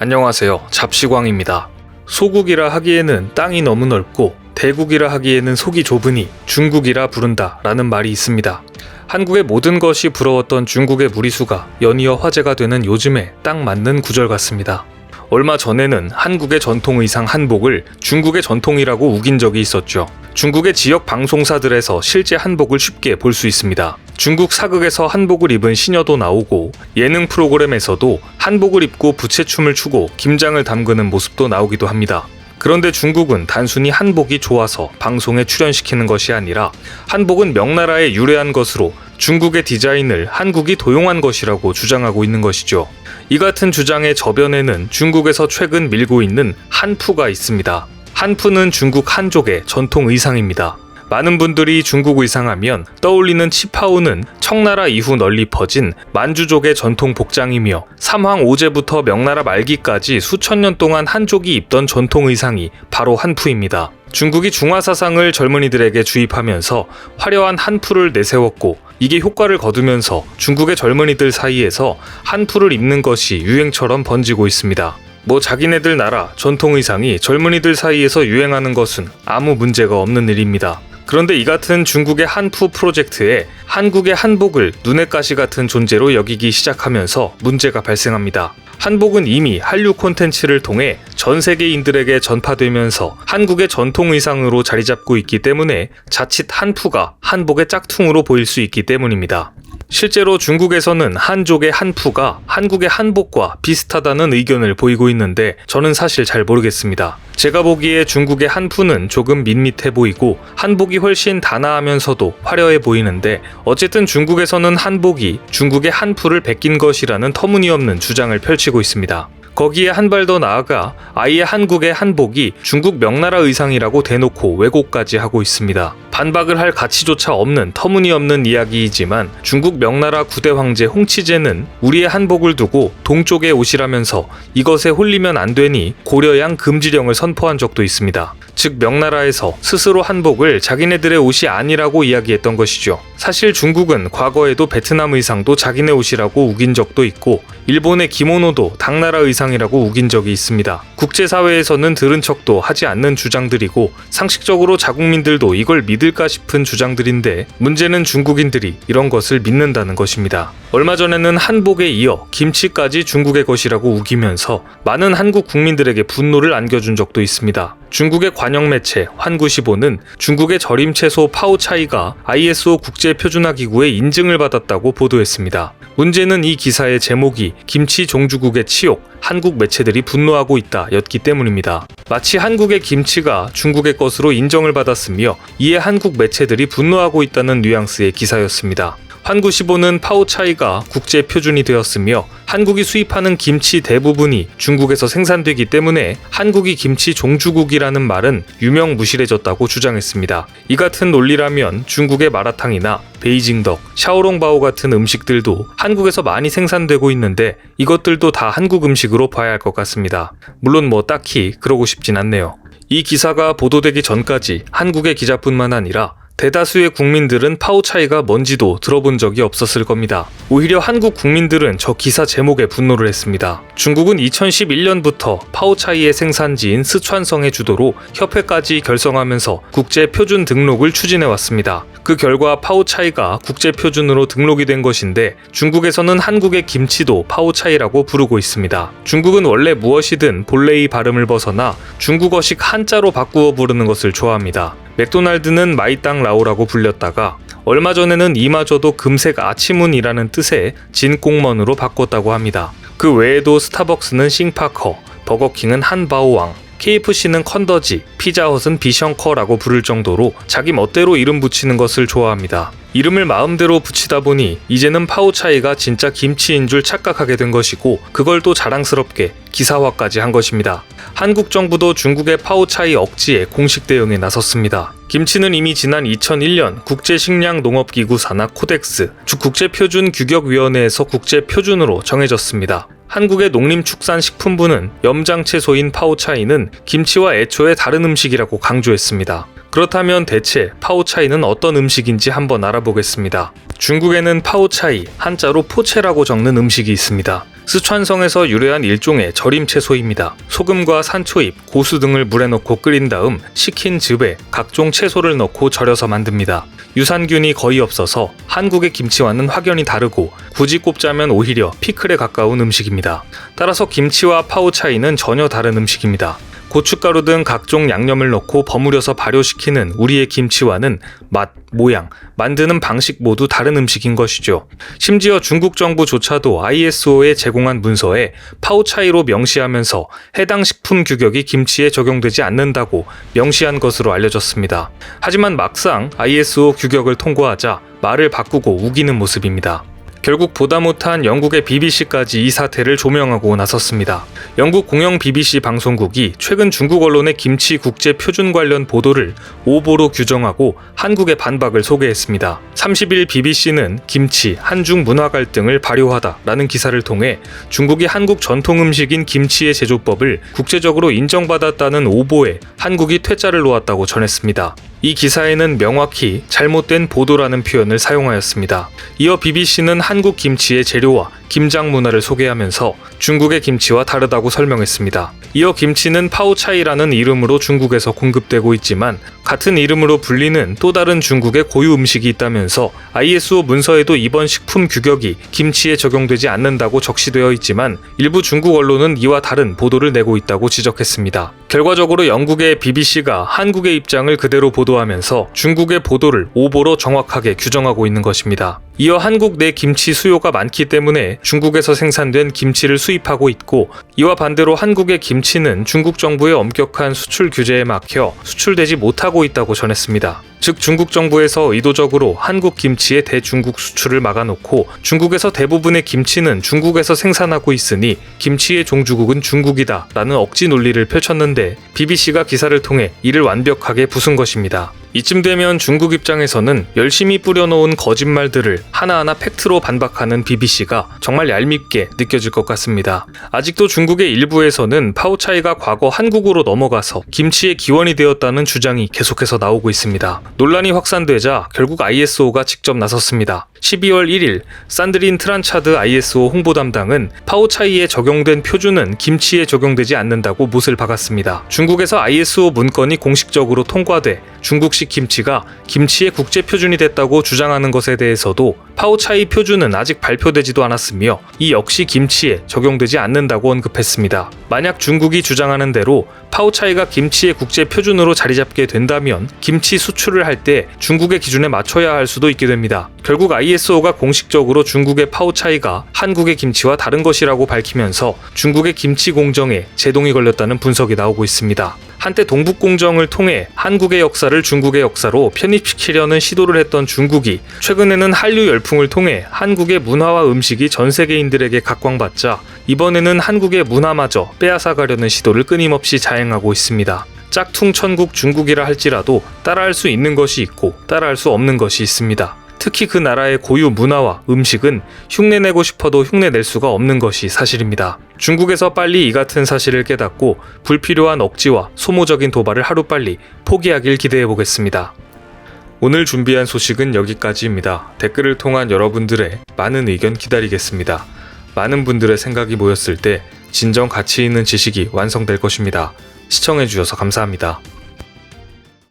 안녕하세요. 잡시광입니다. 소국이라 하기에는 땅이 너무 넓고 대국이라 하기에는 속이 좁으니 중국이라 부른다 라는 말이 있습니다. 한국의 모든 것이 부러웠던 중국의 무리수가 연이어 화제가 되는 요즘에 딱 맞는 구절 같습니다. 얼마 전에는 한국의 전통 의상 한복을 중국의 전통이라고 우긴 적이 있었죠. 중국의 지역 방송사들에서 실제 한복을 쉽게 볼 수 있습니다. 중국 사극에서 한복을 입은 시녀도 나오고 예능 프로그램에서도 한복을 입고 부채춤을 추고 김장을 담그는 모습도 나오기도 합니다. 그런데 중국은 단순히 한복이 좋아서 방송에 출연시키는 것이 아니라 한복은 명나라에 유래한 것으로 중국의 디자인을 한국이 도용한 것이라고 주장하고 있는 것이죠. 이 같은 주장의 저변에는 중국에서 최근 밀고 있는 한푸가 있습니다. 한푸는 중국 한족의 전통 의상입니다. 많은 분들이 중국 의상하면 떠올리는 치파오는 청나라 이후 널리 퍼진 만주족의 전통 복장이며 삼황 5제부터 명나라 말기까지 수천 년 동안 한족이 입던 전통 의상이 바로 한푸입니다. 중국이 중화 사상을 젊은이들에게 주입하면서 화려한 한푸를 내세웠고 이게 효과를 거두면서 중국의 젊은이들 사이에서 한푸를 입는 것이 유행처럼 번지고 있습니다. 뭐 자기네들 나라 전통 의상이 젊은이들 사이에서 유행하는 것은 아무 문제가 없는 일입니다. 그런데 이 같은 중국의 한푸 프로젝트에 한국의 한복을 눈엣 가시 같은 존재로 여기기 시작하면서 문제가 발생합니다. 한복은 이미 한류 콘텐츠를 통해 전 세계인들에게 전파되면서 한국의 전통 의상으로 자리 잡고 있기 때문에 자칫 한푸가 한복의 짝퉁으로 보일 수 있기 때문입니다. 실제로 중국에서는 한족의 한푸가 한국의 한복과 비슷하다는 의견을 보이고 있는데 저는 사실 잘 모르겠습니다. 제가 보기에 중국의 한푸는 조금 밋밋해 보이고 한복이 훨씬 단아하면서도 화려해 보이는데 어쨌든 중국에서는 한복이 중국의 한푸를 베낀 것이라는 터무니없는 주장을 펼치고 있습니다. 거기에 한 발 더 나아가 아예 한국의 한복이 중국 명나라 의상이라고 대놓고 왜곡까지 하고 있습니다. 반박을 할 가치조차 없는 터무니없는 이야기이지만 중국 명나라 구대 황제 홍치제는 우리의 한복을 두고 동쪽의 옷이라면서 이것에 홀리면 안 되니 고려양 금지령을 선포한 적도 있습니다. 즉 명나라에서 스스로 한복을 자기네들의 옷이 아니라고 이야기했던 것이죠. 사실 중국은 과거에도 베트남 의상도 자기네 옷이라고 우긴 적도 있고 일본의 기모노도 당나라 의상이라고 우긴 적이 있습니다. 국제사회에서는 들은 척도 하지 않는 주장들이고 상식적으로 자국민들도 이걸 믿을까 싶은 주장들인데 문제는 중국인들이 이런 것을 믿는다는 것입니다. 얼마 전에는 한복에 이어 김치까지 중국의 것이라고 우기면서 많은 한국 국민들에게 분노를 안겨준 적도 있습니다. 중국의 관영 매체 환구시보는 중국의 절임 채소 파오차이가 ISO 국제 표준화 기구의 인증을 받았다고 보도했습니다. 문제는 이 기사의 제목이 김치 종주국의 치욕, 한국 매체들이 분노하고 있다 였기 때문입니다. 마치 한국의 김치가 중국의 것으로 인정을 받았으며 이에 한국 매체들이 분노하고 있다는 뉘앙스의 기사였습니다. 환구시보는 파오차이가 국제 표준이 되었으며 한국이 수입하는 김치 대부분이 중국에서 생산되기 때문에 한국이 김치 종주국이라는 말은 유명무실해졌다고 주장했습니다. 이 같은 논리라면 중국의 마라탕이나 베이징덕, 샤오롱바오 같은 음식들도 한국에서 많이 생산되고 있는데 이것들도 다 한국 음식으로 봐야 할 것 같습니다. 물론 뭐 딱히 그러고 싶진 않네요. 이 기사가 보도되기 전까지 한국의 기자뿐만 아니라 대다수의 국민들은 파오차이가 뭔지도 들어본 적이 없었을 겁니다. 오히려 한국 국민들은 저 기사 제목에 분노를 했습니다. 중국은 2011년부터 파오차이의 생산지인 스촨성의 주도로 협회까지 결성하면서 국제 표준 등록을 추진해 왔습니다. 그 결과 파오차이가 국제 표준으로 등록이 된 것인데 중국에서는 한국의 김치도 파오차이라고 부르고 있습니다. 중국은 원래 무엇이든 본래의 발음을 벗어나 중국어식 한자로 바꾸어 부르는 것을 좋아합니다. 맥도날드는 마이땅 라오라고 불렸다가 얼마 전에는 이마저도 금색 아치문이라는 뜻의 진공먼으로 바꿨다고 합니다. 그 외에도 스타벅스는 싱파커, 버거킹은 한바오왕, KFC는 컨더지, 피자헛은 비션커라고 부를 정도로 자기 멋대로 이름 붙이는 것을 좋아합니다. 이름을 마음대로 붙이다 보니 이제는 파오차이가 진짜 김치인 줄 착각하게 된 것이고 그걸 또 자랑스럽게 기사화까지 한 것입니다. 한국 정부도 중국의 파오차이 억지에 공식 대응에 나섰습니다. 김치는 이미 지난 2001년 국제식량농업기구 산하 코덱스, 즉 국제표준규격위원회에서 국제표준으로 정해졌습니다. 한국의 농림축산식품부는 염장채소인 파오차이는 김치와 애초에 다른 음식이라고 강조했습니다. 그렇다면 대체 파오차이는 어떤 음식인지 한번 알아보겠습니다. 중국에는 파오차이, 한자로 포체라고 적는 음식이 있습니다. 스촨성에서 유래한 일종의 절임 채소입니다. 소금과 산초잎, 고수 등을 물에 넣고 끓인 다음 식힌 즙에 각종 채소를 넣고 절여서 만듭니다. 유산균이 거의 없어서 한국의 김치와는 확연히 다르고 굳이 꼽자면 오히려 피클에 가까운 음식입니다. 따라서 김치와 파오 차이는 전혀 다른 음식입니다. 고춧가루 등 각종 양념을 넣고 버무려서 발효시키는 우리의 김치와는 맛, 모양, 만드는 방식 모두 다른 음식인 것이죠. 심지어 중국 정부조차도 ISO에 제공한 문서에 파오차이로 명시하면서 해당 식품 규격이 김치에 적용되지 않는다고 명시한 것으로 알려졌습니다. 하지만 막상 ISO 규격을 통과하자 말을 바꾸고 우기는 모습입니다. 결국 보다 못한 영국의 BBC까지 이 사태를 조명하고 나섰습니다. 영국 공영 BBC 방송국이 최근 중국 언론의 김치 국제 표준 관련 보도를 오보로 규정하고 한국의 반박을 소개했습니다. 30일 BBC는 김치, 한중 문화 갈등을 발효하다라는 기사를 통해 중국이 한국 전통 음식인 김치의 제조법을 국제적으로 인정받았다는 오보에 한국이 퇴짜를 놓았다고 전했습니다. 이 기사에는 명확히 잘못된 보도라는 표현을 사용하였습니다. 이어 BBC는 한국 김치의 재료와 김장 문화를 소개하면서 중국의 김치와 다르다고 설명했습니다. 이어 김치는 파오차이라는 이름으로 중국에서 공급되고 있지만 같은 이름으로 불리는 또 다른 중국의 고유 음식이 있다면서 ISO 문서에도 이번 식품 규격이 김치에 적용되지 않는다고 적시되어 있지만 일부 중국 언론은 이와 다른 보도를 내고 있다고 지적했습니다. 결과적으로 영국의 BBC가 한국의 입장을 그대로 보도하면서 중국의 보도를 오보로 정확하게 규정하고 있는 것입니다. 이어 한국 내 김치 수요가 많기 때문에 중국에서 생산된 김치를 수입하고 있고 이와 반대로 한국의 김치는 중국 정부의 엄격한 수출 규제에 막혀 수출되지 못하고 있다고 전했습니다. 즉 중국 정부에서 의도적으로 한국 김치의 대중국 수출을 막아놓고 중국에서 대부분의 김치는 중국에서 생산하고 있으니 김치의 종주국은 중국이다 라는 억지 논리를 펼쳤는데 BBC가 기사를 통해 이를 완벽하게 부순 것입니다. 이쯤 되면 중국 입장에서는 열심히 뿌려놓은 거짓말들을 하나하나 팩트로 반박하는 BBC가 정말 얄밉게 느껴질 것 같습니다. 아직도 중국의 일부에서는 파오차이가 과거 한국으로 넘어가서 김치의 기원이 되었다는 주장이 계속해서 나오고 있습니다. 논란이 확산되자 결국 ISO가 직접 나섰습니다. 12월 1일 산드린 트란차드 ISO 홍보 담당은 파오차이에 적용된 표준은 김치에 적용되지 않는다고 못을 박았습니다. 중국에서 ISO 문건이 공식적으로 통과돼 중국식 김치가 김치의 국제 표준이 됐다고 주장하는 것에 대해서도 파오차이 표준은 아직 발표되지도 않았으며 이 역시 김치에 적용되지 않는다고 언급했습니다. 만약 중국이 주장하는 대로 파오차이가 김치의 국제 표준으로 자리 잡게 된다면 김치 수출을 할 때 중국의 기준에 맞춰야 할 수도 있게 됩니다. 결국 ISO가 공식적으로 중국의 파오차이가 한국의 김치와 다른 것이라고 밝히면서 중국의 김치 공정에 제동이 걸렸다는 분석이 나오고 있습니다. 한때 동북공정을 통해 한국의 역사를 중국의 역사로 편입시키려는 시도를 했던 중국이 최근에는 한류 열풍을 통해 한국의 문화와 음식이 전 세계인들에게 각광받자 이번에는 한국의 문화마저 빼앗아가려는 시도를 끊임없이 자행하고 있습니다. 짝퉁 천국 중국이라 할지라도 따라할 수 있는 것이 있고 따라할 수 없는 것이 있습니다. 특히 그 나라의 고유 문화와 음식은 흉내내고 싶어도 흉내낼 수가 없는 것이 사실입니다. 중국에서 빨리 이 같은 사실을 깨닫고 불필요한 억지와 소모적인 도발을 하루빨리 포기하길 기대해 보겠습니다. 오늘 준비한 소식은 여기까지입니다. 댓글을 통한 여러분들의 많은 의견 기다리겠습니다. 많은 분들의 생각이 모였을 때 진정 가치 있는 지식이 완성될 것입니다. 시청해주셔서 감사합니다.